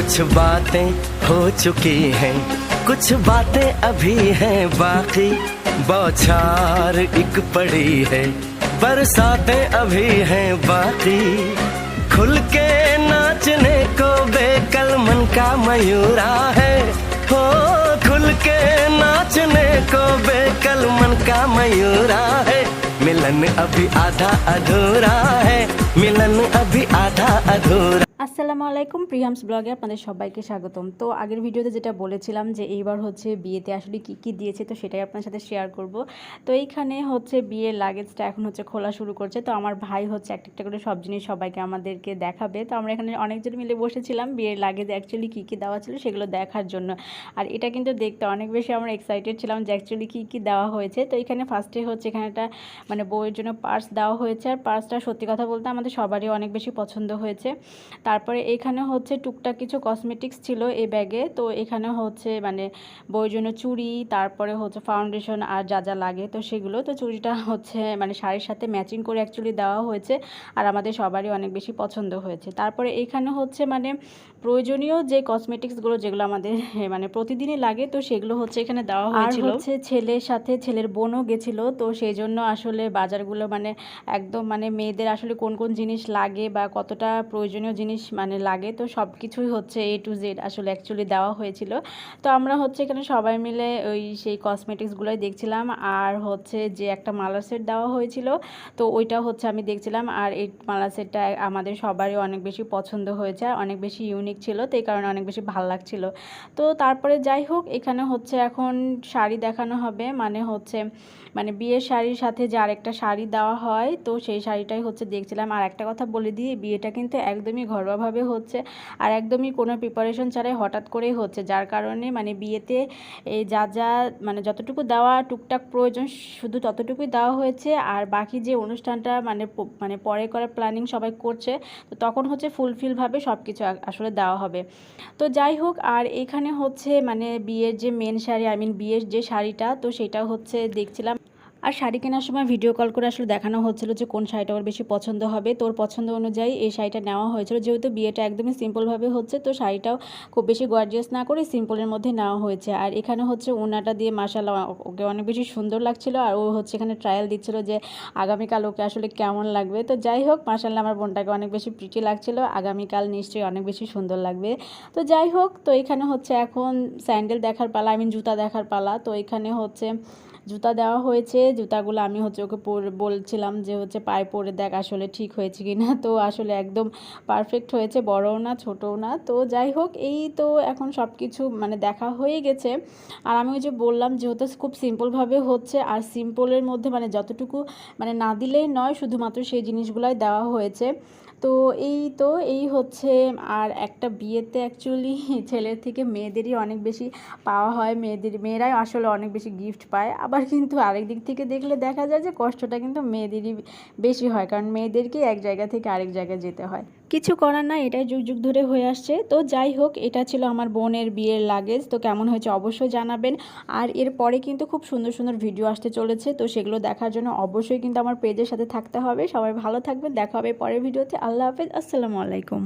कुछ बातें हो चुकी हैं, कुछ बातें अभी हैं, बाकी बौछार एक पड़ी है। बरसातें अभी हैं, बाकी खुल के नाचने को बेकल मन का मयूरा है। हो, खुल के नाचने को बेकल मन का मयूरा है। मिलन अभी आधा अधूरा है, मिलन अभी आधा अधूरा। আসসালামু আলাইকুম, প্রিয়ামস ব্লগে আপনাদের সবাইকে স্বাগতম। তো আগের ভিডিওতে যেটা বলেছিলাম যে এইবার হচ্ছে বিয়েতে আসলে কি কি দিয়েছে, তো সেটাই আপনার সাথে শেয়ার করব। তো এইখানে হচ্ছে বিয়ের লাগেজটা এখন হচ্ছে খোলা শুরু করছে। তো আমার ভাই হচ্ছে একটা একটা করে সব জিনিস সবাইকে আমাদেরকে দেখাবে। তো আমরা এখানে অনেকজন মিলে বসেছিলাম, বিয়ের লাগেজ অ্যাকচুয়ালি কী কী দেওয়া ছিল সেগুলো দেখার জন্য। আর এটা কিন্তু দেখতে অনেক বেশি আমরা এক্সাইটেড ছিলাম যে অ্যাকচুয়ালি কী কী দেওয়া হয়েছে। তো এখানে ফার্স্টে হচ্ছে এখানে একটা মানে বউয়ের জন্য পার্স দেওয়া হয়েছে। আর পার্সটা সত্যি কথা বলতে আমাদের সবারই অনেক বেশি পছন্দ হয়েছে। তারপরে এখানে হচ্ছে টুকটাক কিছু কসমেটিক্স ছিল এই ব্যাগে তো এখানে হচ্ছে মানে বউয়ের জন্য চুড়ি তারপরে হচ্ছে ফাউন্ডেশন আর যা যা লাগে তো সেগুলো। তো চুড়িটা হচ্ছে মানে শাড়ির সাথে ম্যাচিং করে অ্যাকচুয়ালি দেওয়া হয়েছে আর আমাদের সবারই অনেক বেশি পছন্দ হয়েছে। তারপরে এখানে হচ্ছে মানে প্রয়োজনীয় যে কসমেটিক্সগুলো যেগুলো আমাদের মানে প্রতিদিনই লাগে তো সেগুলো হচ্ছে এখানে দেওয়া হয়েছিল। হচ্ছে ছেলের সাথে ছেলের বোনও গেছিল তো সেই জন্য আসলে বাজারগুলো মানে একদম মানে মেয়েদের আসলে কোন কোন জিনিস লাগে বা কতটা প্রয়োজনীয় জিনিস মানে লাগে, তো সব কিছুই হচ্ছে এ টু জেড আসলে অ্যাকচুয়ালি দেওয়া হয়েছিল। তো আমরা হচ্ছে এখানে সবাই মিলে ওই সেই কসমেটিক্সগুলোই দেখছিলাম, আর হচ্ছে যে একটা মালা সেট দেওয়া হয়েছিল, তো ওইটা হচ্ছে আমি দেখছিলাম, আর এই মালা সেটটা আমাদের সবারই অনেক বেশি পছন্দ হয়েছে, আর অনেক বেশি ইউনিক ছিল, তো এই কারণে অনেক বেশি ভালো লাগছিল। তো তারপরে যাই হোক, এখানে হচ্ছে এখন শাড়ি দেখানো হবে মানে হচ্ছে মানে বিয়ের শাড়ির সাথে যে আরেকটা শাড়ি দেওয়া হয়, তো সেই শাড়িটাই হচ্ছে দেখছিলাম। আর একটা কথা বলে দিই, বিয়েটা কিন্তু একদমই ঘরোয়াভাবে হচ্ছে আর একদমই কোনো প্রিপারেশন ছাড়াই হঠাৎ করেই হচ্ছে। যার কারণে মানে বিয়েতে এই যা যা মানে যতটুকু দেওয়া টুকটাক প্রয়োজন শুধু ততটুকুই দেওয়া হয়েছে আর বাকি যে অনুষ্ঠানটা মানে মানে পরে করার প্ল্যানিং সবাই করছে, তো তখন হচ্ছে ফুলফিলভাবে সব কিছু আসলে দেওয়া হবে। তো যাই হোক, আর এখানে হচ্ছে মানে বিয়ের যে মেন শাড়ি আই মিন বিয়ের যে শাড়িটা, তো সেটা হচ্ছে দেখছিলাম। আর শাড়ি কেনার সময় ভিডিও কল করে আসলে দেখানো হচ্ছিল যে কোন শাড়িটা ওর বেশি পছন্দ হবে। তোর পছন্দ অনুযায়ী এই শাড়িটা নেওয়া হয়েছিল। যেহেতু বিয়েটা একদমই সিম্পলভাবে হচ্ছে, তো শাড়িটাও খুব বেশি গর্জিয়াস না করে সিম্পলের মধ্যে নেওয়া হয়েছে। আর এখানে হচ্ছে ওনাটা দিয়ে মাসাল্লাহ ওকে অনেক বেশি সুন্দর লাগছিল আর ও হচ্ছে এখানে ট্রায়াল দিচ্ছিল যে আগামীকাল ওকে আসলে কেমন লাগবে। তো যাই হোক মাসাল্লাহ আমার বোনটাকে অনেক বেশি প্রিটি লাগছিল। আগামীকাল নিশ্চয়ই অনেক বেশি সুন্দর লাগবে। তো যাই হোক, তো এখানে হচ্ছে এখন স্যান্ডেল দেখার পালা আই মিন জুতা দেখার পালা। তো এখানে হচ্ছে জুতা দেওয়া হয়েছে জুতাগুলো আমি হচ্ছে ওকে বলছিলাম যে হচ্ছে পায়ে পরে দেখ আসলে ঠিক হয়েছে কি না তো আসলে একদম পারফেক্ট হয়েছে, বড়ও না, ছোটও না। তো যাই হোক, এই তো এখন সব কিছু মানে দেখা হয়ে গেছে। আর আমি ওই যে বললাম যেহেতু খুব সিম্পলভাবে হচ্ছে, আর সিম্পলের মধ্যে মানে যতটুকু মানে না দিলেই নয়, শুধুমাত্র সেই জিনিসগুলাই দেওয়া হয়েছে। তো এই তো, এই হচ্ছে, আর একটা বিয়েতে অ্যাকচুয়ালি ছেলের থেকে মেয়েদেরই অনেক বেশি পাওয়া হয়। মেয়েদের, মেয়েরাই আসলে অনেক বেশি গিফট পায়। আবার কিন্তু আরেক দিক থেকে দেখলে দেখা যায় যে কষ্টটা কিন্তু মেয়েদেরই বেশি হয়, কারণ মেয়েদেরকে এক জায়গা থেকে আরেক জায়গায় যেতে হয়। কিছু করার না এটাই যুগ যুগ ধরে হয়ে আসছে। তো যাই হোক, এটা ছিল আমার বোনের বিয়ের লাগেজ তো কেমন হয়েছে অবশ্যই জানাবেন। আর এরপরে কিন্তু খুব সুন্দর সুন্দর ভিডিও আসতে চলেছে, তো সেগুলো দেখার জন্য অবশ্যই কিন্তু আমার পেজের সাথে থাকতে হবে। সবাই ভালো থাকবেন, দেখা হবে পরের ভিডিওতে আল্লাহ হাফেজ, আসসালামু আলাইকুম।